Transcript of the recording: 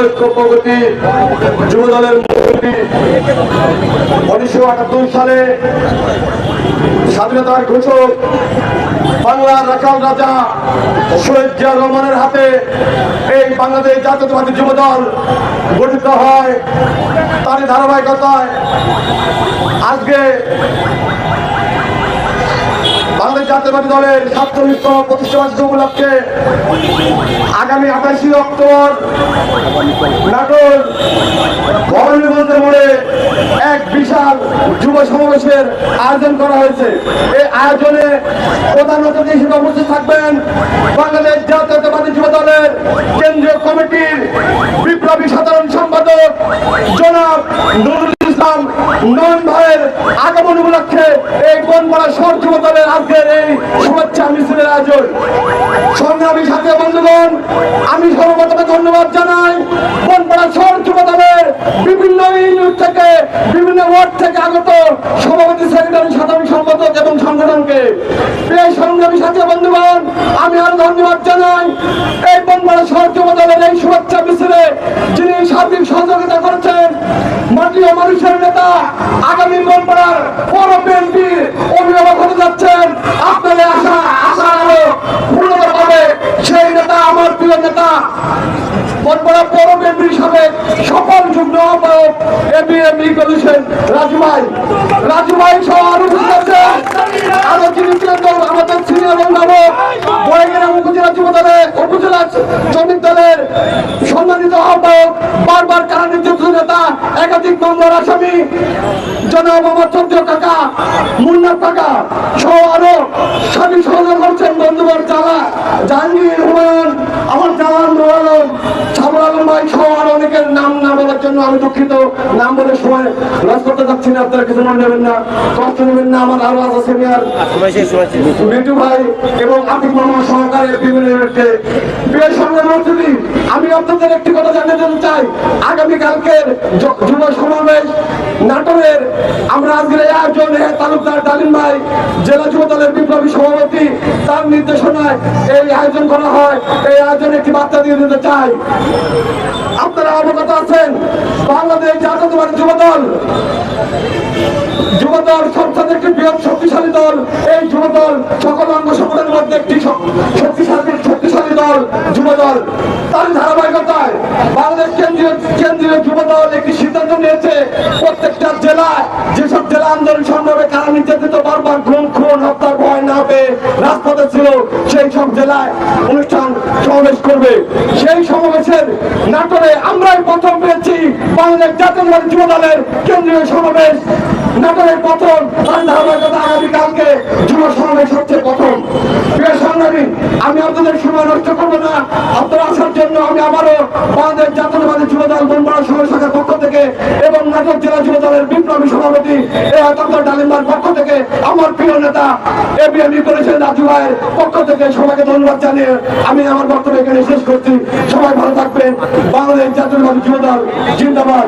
ঐক্য প্রগতি যুব দলের মুরব্বী উনিশশো আটাত্তর সালে স্বাধীনতার ঘোষক বাংলার রাখাল রাজা শহীদ জিয়া রহমানের হাতে এই বাংলাদেশ জাতীয়তাবাদী যুব দল গঠিত হয়। তারই ধারাবাহিকতায় আজকে জাতীয়বাদী দলের সাতচল্লিশতম প্রতিষ্ঠাবার্ষিকী উপলক্ষে আগামী আঠাশে অক্টোবর নাটোর ভবানীগঞ্জের মোড়ে এক বিশাল যুব সমাবেশের আয়োজন করা হয়েছে। এই আয়োজনে প্রধান অতিথি হিসেবে উপস্থিত থাকবেন বাংলাদেশ জাতীয়তাবাদী যুব দলের কেন্দ্রীয় কমিটির বিপ্লবী সাধারণ সম্পাদক জনাব নুরুল ইসলাম নয়ন ভাইয়ের আগমন উপলক্ষে এই বনপাড়া শহর আজকের এই শুভেচ্ছা মিছিলের আয়োজন। সংগ্রামী সাথী বন্ধুগণ, আমি সর্বপ্রথমে ধন্যবাদ জানাই বনপাড়া শহর যুব দলের বিভিন্ন ইউনিট থেকে, বিভিন্ন ওয়ার্ড থেকে আগত সভাপতি, সেক্রেটারি, সাধারণ সম্পাদক এবং সংগঠনকে। এই সংগ্রামী সাথী বন্ধুগণ, আমি আরও ধন্যবাদ জানাই এই বনপাড়া শহর যুব দলের এই শুভেচ্ছা মিছিলে যিনি সার্বিক সহযোগিতা করেছেন মাটি ও মানুষের নেতা আগামী বনপাড়ার পৌর বিএনপির অভিভাবক হতে যাচ্ছেন আপনাদের আশা আশা আরও পূর্ণতা পাবে সেই নেতা আমার প্রিয় নেতা বনপাড়া পৌর বিএনপির সাবেক সফল যুগ্ম আহ্বায়ক এবিএম কমিশন রাজু ভাই রাজু সহ আরও আরও যিনি আমাদের সিনিয়র অভিভাবক বয়গ্রাম উপজেলা যুব দলের উপজেলা শ্রমিক দলের সম্মানিত আহ্বায়ক, বারবার কারা নির্যাতন নেতা, একাধিক মামলার আসামি, জনাব আমার চন্দ্র কাকা মুন্না কাকা সহ আরও অনেকের নাম না বলার জন্য আমি দুঃখিত। নাম বলে সময় লস করতে যাচ্ছি না, আপনারা কিছু মনে নেবেন না, কষ্ট নেবেন না, আমার আরও আছে সিনিয়র ভাই এবং আতিক মামা সহকারে বিভিন্ন ইউনিটে। বিয়ের সঙ্গে মন্ত্রী আমি আপনাদের একটি কথা জানিয়ে দিতে চাই। আগামীকালকের যুব সমাবেশ, নাটোরের, আমরা ভাই জেলা যুব দলের বিপ্লবী সভাপতি তার নির্দেশনায় এই আয়োজন করা হয়। এই আয়োজনে একটি বার্তা দিয়ে দিতে চাই। আপনারা অবগত আছেন, বাংলাদেশ জাতীয়তাবাদী যুব দল যুব দল সবচেয়ে একটি বৃহৎ শক্তিশালী দল। এই যুব দল সকল অঙ্গ সংগঠনের মধ্যে একটি শক্তিশালী শক্তিশালী দল, যুব দল। তার ধারাবাহিকতায় বাংলাদেশ কেন্দ্রীয় কেন্দ্রীয় যুব দল একটি সিদ্ধান্ত নিয়েছে প্রত্যেকটা জেলায় যেসব জেলা আন্দোলন সংগ্রামে কারা নির্যাতিত বারবার খুন খুন হত্যার ভয় না রাজপথে ছিল, সেই সব জেলায় অনুষ্ঠান সমাবেশ করবে। সেই সমাবেশের নাটোরে আমরাই প্রথম পেয়েছি বাংলাদেশ জাতীয়তাবাদী যুব দলের কেন্দ্রীয় সমাবেশ। নাটোরের প্রথম আগামীকালকে যুব সমাবেশ হচ্ছে প্রথম। প্রিয় সংগ্রামী আমি আপনাদের সময় নষ্ট করব না। আপনারা আসার জন্য আমি আবারও বাংলাদেশ জাতীয়তাবাদী যুব দল শহর শাখার পক্ষ থেকে এবং নাটক জেলা যুব দলের বিপ্লবী সভাপতি এ আকান্তর ডালিম্বার পক্ষ থেকে আমার প্রিয় নেতা এ বিএনপি করেছেন রাজু ভাইয়ের পক্ষ থেকে সবাইকে ধন্যবাদ জানিয়ে আমি আমার বক্তব্য এখানে শেষ করছি। সবাই ভালো থাকবেন। বাংলাদেশ জাতীয় জীবন জিন্দাবাদ।